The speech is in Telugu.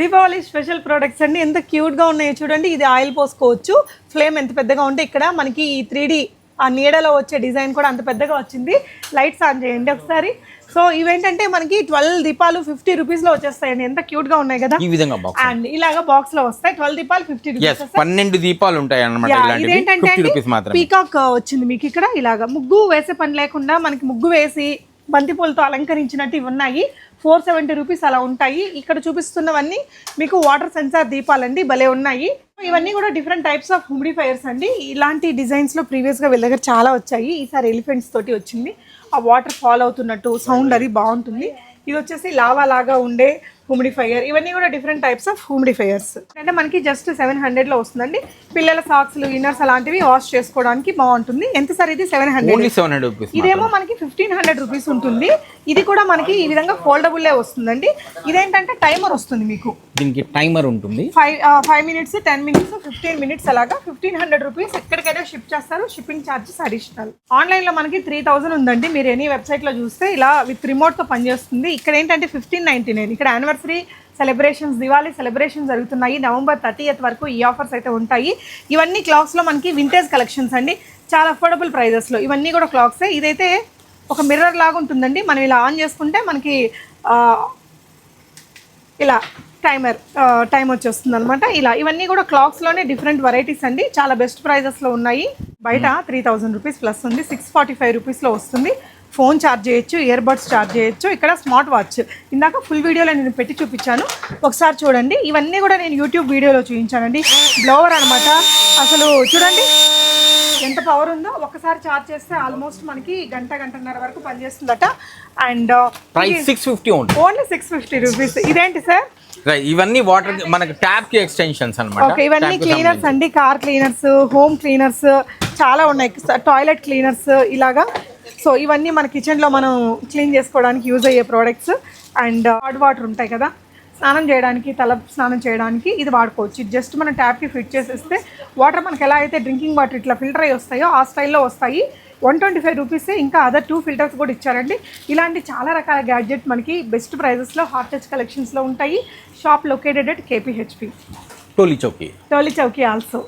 దీపావళి స్పెషల్ ప్రొడక్ట్స్ అండి. ఎంత క్యూట్గా ఉన్నాయో చూడండి. ఇది ఆయిల్ పోసుకోవచ్చు. ఫ్లేమ్ ఎంత పెద్దగా ఉంటే ఇక్కడ మనకి ఈ త్రీ ఆ నీడలో వచ్చే డిజైన్ కూడా అంత పెద్దగా వచ్చింది. లైట్స్ ఆన్ చేయండి ఒకసారి. సో ఇవేంటంటే మనకి ట్వెల్వ్ దీపాలు ఫిఫ్టీ రూపీస్లో వచ్చేస్తాయండి. ఎంత క్యూట్గా ఉన్నాయి కదా. ఈ విధంగా అండ్ ఇలాగా బాక్స్లో వస్తాయి. ట్వెల్వ్ దీపాలు ఫిఫ్టీ రూపీస్ పన్నెండు దీపాలు ఉంటాయి ఇదేంటంటే రూపీస్ మాత్రమే. పీకాక్ వచ్చింది మీకు ఇక్కడ. ఇలాగా ముగ్గు వేసే పని లేకుండా మనకి ముగ్గు వేసి బంతిపూలతో అలంకరించినట్టు ఇవి ఉన్నాయి. ఫోర్ సెవెంటీ రూపీస్ అలా ఉంటాయి. ఇక్కడ చూపిస్తున్నవన్నీ మీకు వాటర్ సెన్సార్ దీపాలండి. భలే ఉన్నాయి. ఇవన్నీ కూడా డిఫరెంట్ టైప్స్ ఆఫ్ హ్యూమిడిఫైయర్స్ అండి. ఇలాంటి డిజైన్స్లో ప్రీవియస్గా వీళ్ళ దగ్గర చాలా వచ్చాయి. ఈసారి ఎలిఫెంట్స్ తోటి వచ్చింది. ఆ వాటర్ ఫాల్ అవుతున్నట్టు సౌండ్ అది బాగుంటుంది. ఇది వచ్చేసి లావా లాగా ఉండే హ్యూమిడిఫైయర్ ఇవన్నీ కూడా డిఫరెంట్ టైప్స్ ఆఫ్ హ్యూమిడిఫైయర్స్ అంటే మనకి జస్ట్ సెవెన్ హండ్రెడ్లో వస్తుందండి. పిల్లల సాక్స్లు ఇన్నర్స్ అలాంటివి వాష్ చేసుకోవడానికి బాగుంటుంది. ఎంత సార్ ఇది? సెవెన్ హండ్రెడ్ ఇదేమో మనకి ఫిఫ్టీన్ హండ్రెడ్ రూపీస్ ఉంటుంది. ఇది కూడా మనకి ఈ విధంగా ఫోల్డబుల్లే వస్తుందండి. ఇదేంటంటే టైమర్ వస్తుంది మీకు. దీనికి టైమర్ ఉంటుంది. Five five minutes ten minutes fifteen minutes అలాగా ఫిఫ్టీన్ హండ్రెడ్ రూపీస్ ఎక్కడికైనా షిప్ చేస్తారు. షిప్పింగ్ ఛార్జెస్ అడిషనల్ ఆన్లైన్లో మనకి త్రీ థౌసండ్ ఉందండి. మీరు ఎనీ వెబ్సైట్లో చూస్తే ఇలా విత్ రిమోట్తో పనిచేస్తుంది. ఇక్కడ ఏంటంటే ఫిఫ్టీన్ నైన్టీ నైన్ ఇక్కడ యానివర్సరీ సెలబ్రేషన్స్ దివాళీ సెలబ్రేషన్స్ జరుగుతున్నాయి. నవంబర్ థర్టీయత్ వరకు ఈ ఆఫర్స్ అయితే ఉంటాయి. ఇవన్నీ క్లాక్స్లో మనకి వింటేజ్ కలెక్షన్స్ అండి. చాలా అఫోర్డబుల్ ప్రైజెస్లో ఇవన్నీ కూడా క్లాక్సే ఇదైతే ఒక మిర్రర్ లాగా ఉంటుందండి. మనం ఇలా ఆన్ చేసుకుంటే మనకి ఇలా టైమర్ టైం వచ్చేస్తుంది అనమాట ఇలా ఇవన్నీ కూడా క్లాక్స్లోనే డిఫరెంట్ వెరైటీస్ అండి. చాలా బెస్ట్ ప్రైజెస్లో ఉన్నాయి. బయట త్రీ థౌజండ్ రూపీస్ ప్లస్ ఉంది. సిక్స్ ఫార్టీ ఫైవ్ రూపీస్లో వస్తుంది. ఫోన్ ఛార్జ్ చేయొచ్చు ఇయర్ బడ్స్ ఛార్జ్ చేయొచ్చు ఇక్కడ స్మార్ట్ వాచ్. ఇందాక ఫుల్ వీడియోలో నేను పెట్టి చూపించాను. ఒకసారి చూడండి. ఇవన్నీ కూడా నేను యూట్యూబ్ వీడియోలో చూపించానండి. బ్లోవర్ అనమాట అసలు చూడండి. ఎంత పవర్ ఉందో. ఒకసారి ఛార్జ్ చేస్తే ఆల్మోస్ట్ మనకి గంట గంటన్నర వరకు పనిచేస్తుందట. And six fifty only six fifty rupees ఇదేంటి సార్? ఇవన్నీ వాటర్ మనకి ట్యాప్కి ఎక్స్టెన్షన్స్ అనమాట ఓకే ఇవన్నీ క్లీనర్స్ అండి. కార్ క్లీనర్స్ హోమ్ క్లీనర్స్ చాలా ఉన్నాయి. టాయిలెట్ క్లీనర్స్ ఇలాగా. సో ఇవన్నీ మన కిచెన్లో మనం క్లీన్ చేసుకోవడానికి యూజ్ అయ్యే ప్రోడక్ట్స్ అండ్ హాట్ వాటర్ ఉంటాయి కదా. స్నానం చేయడానికి తల స్నానం చేయడానికి ఇది వాడుకోవచ్చు. ఇది జస్ట్ మనం ట్యాప్కి ఫిట్ చేసేస్తే వాటర్ మనకి ఎలా అయితే డ్రింకింగ్ వాటర్ ఇట్లా ఫిల్టర్ అయ్యి వస్తాయో ఆ స్టైల్లో వస్తాయి. వన్ ట్వంటీ ఫైవ్ రూపీసే ఇంకా అదర్ టూ ఫిల్టర్స్ కూడా ఇచ్చారండి. ఇలాంటి చాలా రకాల గ్యాడ్జెట్ మనకి బెస్ట్ ప్రైజెస్లో హాట్ టచ్ కలెక్షన్స్లో ఉంటాయి. Shop located at KPHB Toli Chowki Toli Chowki also